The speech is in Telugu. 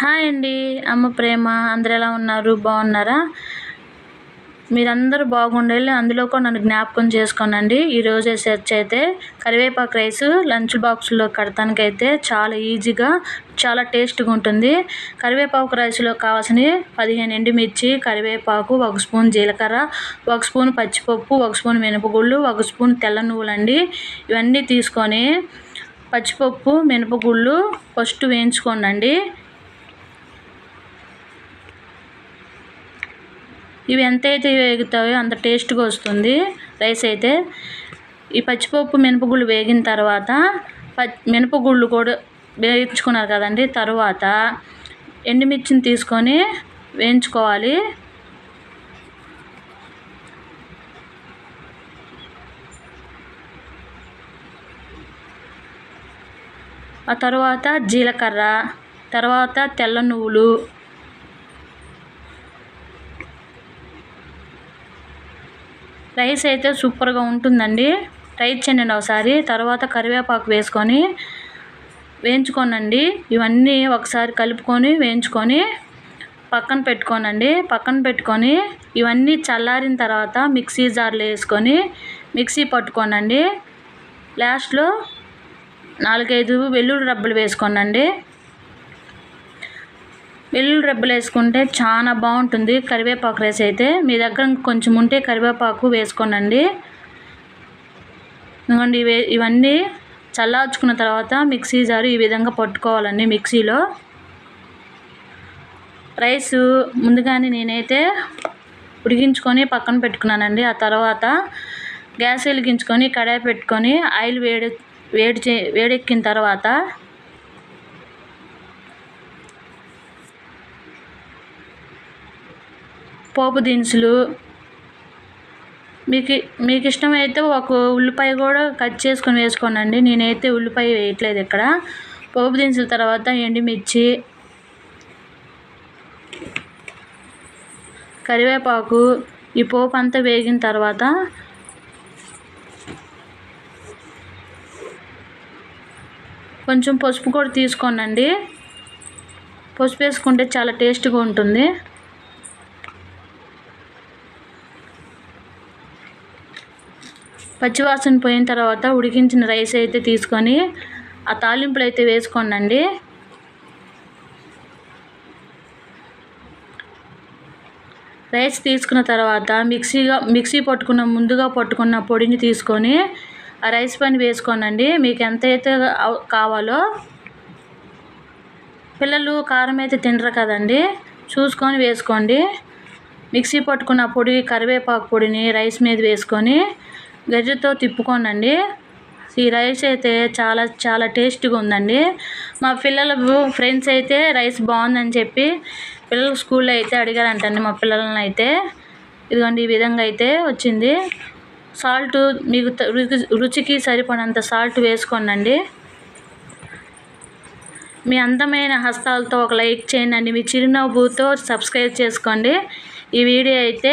హాయ్ అండి. అమ్మ ప్రేమ. అందరు ఎలా ఉన్నారు? బాగున్నారా? మీరందరూ బాగుండేళ్ళు అందులో కూడా నన్ను జ్ఞాపకం చేసుకోనండి. ఈరోజే సెర్చ్ అయితే కరివేపాకు రైస్ లంచ్ బాక్స్లో కడతానికైతే చాలా ఈజీగా చాలా టేస్ట్గా ఉంటుంది. కరివేపాకు రైస్లో కావాల్సిన పదిహేను ఎండుమిర్చి కరివేపాకు ఒక స్పూన్ జీలకర్ర ఒక స్పూన్ పచ్చిపప్పు ఒక స్పూన్ మినపగుళ్ళు ఒక స్పూన్ తెల్ల నువ్వులండి. ఇవన్నీ తీసుకొని పచ్చిపప్పు మినపగుళ్ళు ఫస్ట్ వేయించుకోండి ఇవి ఎంత అయితే వేగుతాయో అంత టేస్ట్గా వస్తుంది. రైస్ అయితే ఈ పచ్చిపప్పు మినపగుళ్ళు వేగిన తర్వాత మినపగుళ్ళు కూడా వేయించుకున్నారు కదండి. తర్వాత ఎండుమిర్చిని తీసుకొని వేయించుకోవాలి. ఆ తర్వాత జీలకర్ర తర్వాత తెల్ల నువ్వులు రైస్ అయితే సూపర్గా ఉంటుందండి. ట్రై చేయండి ఒకసారి. తర్వాత కరివేపాకు వేసుకొని వేయించుకోనండి. ఇవన్నీ ఒకసారి కలుపుకొని వేయించుకొని పక్కన పెట్టుకోనండి. పక్కన పెట్టుకొని ఇవన్నీ చల్లారిన తర్వాత మిక్సీ జార్లో వేసుకొని మిక్సీ పట్టుకోనండి. లాస్ట్లో నాలుగైదు వెల్లుల్లి రబ్బలు వేసుకోనండి. వెల్లుల్లి రెబ్బలు వేసుకుంటే చాలా బాగుంటుంది. కరివేపాకు రైస్ అయితే మీ దగ్గర కొంచెం ఉంటే కరివేపాకు వేసుకోనండి. ఎందుకంటే ఇవి ఇవన్నీ చల్లార్చుకున్న తర్వాత మిక్సీ జారు ఈ విధంగా పట్టుకోవాలండి మిక్సీలో. రైస్ ముందుగానే నేనైతే ఉడికించుకొని పక్కన పెట్టుకున్నానండి. ఆ తర్వాత గ్యాస్ వెలిగించుకొని కడాయి పెట్టుకొని ఆయిల్ వేడి వేడి చే వేడెక్కిన తర్వాత పోపు దినుసులు. మీకు మీకు ఇష్టమైతే ఒక ఉల్లిపాయ కూడా కట్ చేసుకొని వేసుకోనండి. నేనైతే ఉల్లిపాయ వేయట్లేదు ఇక్కడ. పోపు దినుసుల తర్వాత ఎండుమిర్చి కరివేపాకు ఈ పోపు అంతా వేగిన తర్వాత కొంచెం పసుపు కూడా తీసుకోనండి. పసుపు వేసుకుంటే చాలా టేస్ట్గా ఉంటుంది. పచ్చివాసన పోయిన తర్వాత ఉడికించిన రైస్ అయితే తీసుకొని ఆ తాలింపులు అయితే వేసుకోండి రైస్ తీసుకున్న తర్వాత మిక్సీగా మిక్సీ పట్టుకున్న ముందుగా పట్టుకున్న పొడిని తీసుకొని ఆ రైస్ పైన వేసుకోనండి. మీకు ఎంత అయితే కావాలో పిల్లలు కారం అయితే తినరు కదండి చూసుకొని వేసుకోండి. మిక్సీ పట్టుకున్న పొడి కరివేపాకు పొడిని రైస్ మీద వేసుకొని గరిటెతో తిప్పుకోనండి. ఈ రైస్ అయితే చాలా చాలా టేస్ట్గా ఉందండి. మా పిల్లల ఫ్రెండ్స్ అయితే రైస్ బాగుందని చెప్పి పిల్లలు స్కూల్లో అయితే అడిగారంటండి మా పిల్లలని అయితే. ఇదిగోండి ఈ విధంగా అయితే వచ్చింది. సాల్ట్ మీకు రుచికి సరిపడినంత సాల్ట్ వేసుకోనండి. మీ అందమైన హస్తాలతో ఒక లైక్ చేయండి మీ చిరునవ్వుతో సబ్స్క్రైబ్ చేసుకోండి. ఈ వీడియో అయితే